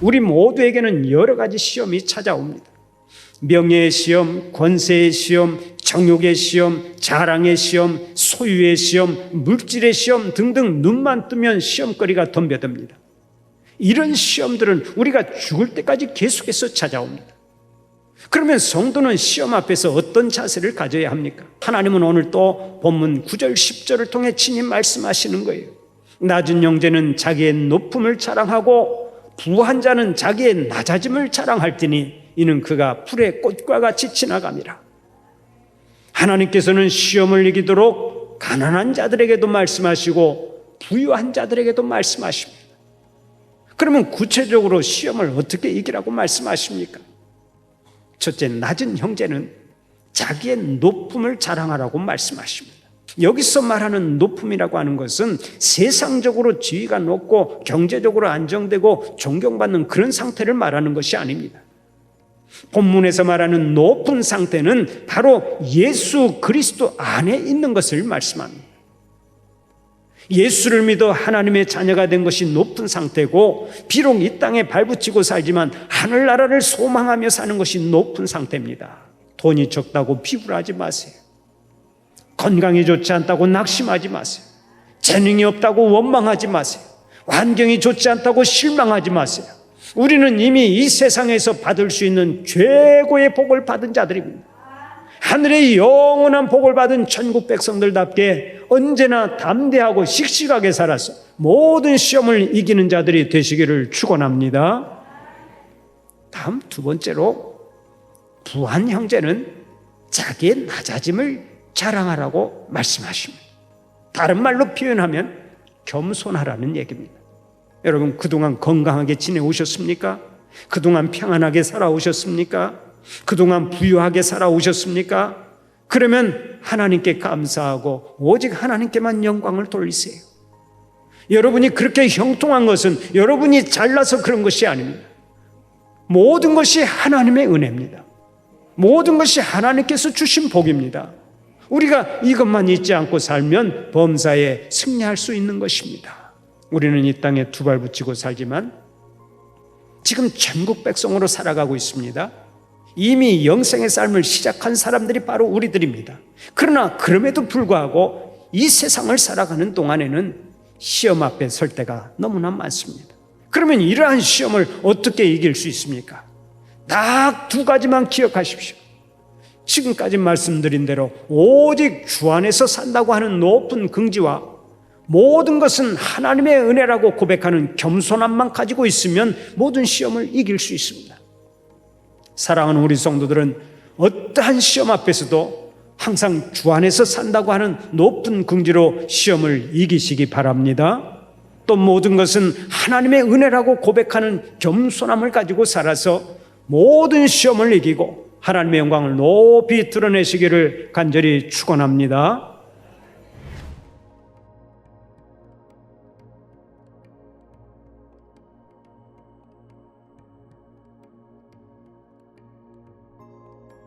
우리 모두에게는 여러 가지 시험이 찾아옵니다. 명예의 시험, 권세의 시험, 정욕의 시험, 자랑의 시험, 소유의 시험, 물질의 시험 등등 눈만 뜨면 시험거리가 덤벼듭니다. 이런 시험들은 우리가 죽을 때까지 계속해서 찾아옵니다. 그러면 성도는 시험 앞에서 어떤 자세를 가져야 합니까? 하나님은 오늘 또 본문 9절, 10절을 통해 친히 말씀하시는 거예요. 낮은 형제는 자기의 높음을 자랑하고 부한 자는 자기의 낮아짐을 자랑할지니 이는 그가 풀의 꽃과 같이 지나감이라. 하나님께서는 시험을 이기도록 가난한 자들에게도 말씀하시고 부유한 자들에게도 말씀하십니다. 그러면 구체적으로 시험을 어떻게 이기라고 말씀하십니까? 첫째, 낮은 형제는 자기의 높음을 자랑하라고 말씀하십니다. 여기서 말하는 높음이라고 하는 것은 세상적으로 지위가 높고 경제적으로 안정되고 존경받는 그런 상태를 말하는 것이 아닙니다. 본문에서 말하는 높은 상태는 바로 예수 그리스도 안에 있는 것을 말씀합니다. 예수를 믿어 하나님의 자녀가 된 것이 높은 상태고 비록 이 땅에 발붙이고 살지만 하늘나라를 소망하며 사는 것이 높은 상태입니다. 돈이 적다고 비굴하지 마세요. 건강이 좋지 않다고 낙심하지 마세요. 재능이 없다고 원망하지 마세요. 환경이 좋지 않다고 실망하지 마세요. 우리는 이미 이 세상에서 받을 수 있는 최고의 복을 받은 자들입니다. 하늘의 영원한 복을 받은 천국 백성들답게 언제나 담대하고 씩씩하게 살아서 모든 시험을 이기는 자들이 되시기를 축원합니다. 다음 두 번째로 부한 형제는 자기의 낮아짐을 자랑하라고 말씀하십니다. 다른 말로 표현하면 겸손하라는 얘기입니다. 여러분 그동안 건강하게 지내오셨습니까? 그동안 평안하게 살아오셨습니까? 그동안 부유하게 살아오셨습니까? 그러면 하나님께 감사하고 오직 하나님께만 영광을 돌리세요. 여러분이 그렇게 형통한 것은 여러분이 잘나서 그런 것이 아닙니다. 모든 것이 하나님의 은혜입니다. 모든 것이 하나님께서 주신 복입니다. 우리가 이것만 잊지 않고 살면 범사에 승리할 수 있는 것입니다. 우리는 이 땅에 두 발 붙이고 살지만 지금 전국 백성으로 살아가고 있습니다. 이미 영생의 삶을 시작한 사람들이 바로 우리들입니다. 그러나 그럼에도 불구하고 이 세상을 살아가는 동안에는 시험 앞에 설 때가 너무나 많습니다. 그러면 이러한 시험을 어떻게 이길 수 있습니까? 딱 두 가지만 기억하십시오. 지금까지 말씀드린 대로 오직 주 안에서 산다고 하는 높은 긍지와 모든 것은 하나님의 은혜라고 고백하는 겸손함만 가지고 있으면 모든 시험을 이길 수 있습니다. 사랑하는 우리 성도들은 어떠한 시험 앞에서도 항상 주 안에서 산다고 하는 높은 긍지로 시험을 이기시기 바랍니다. 또 모든 것은 하나님의 은혜라고 고백하는 겸손함을 가지고 살아서 모든 시험을 이기고 하나님의 영광을 높이 드러내시기를 간절히 축원합니다.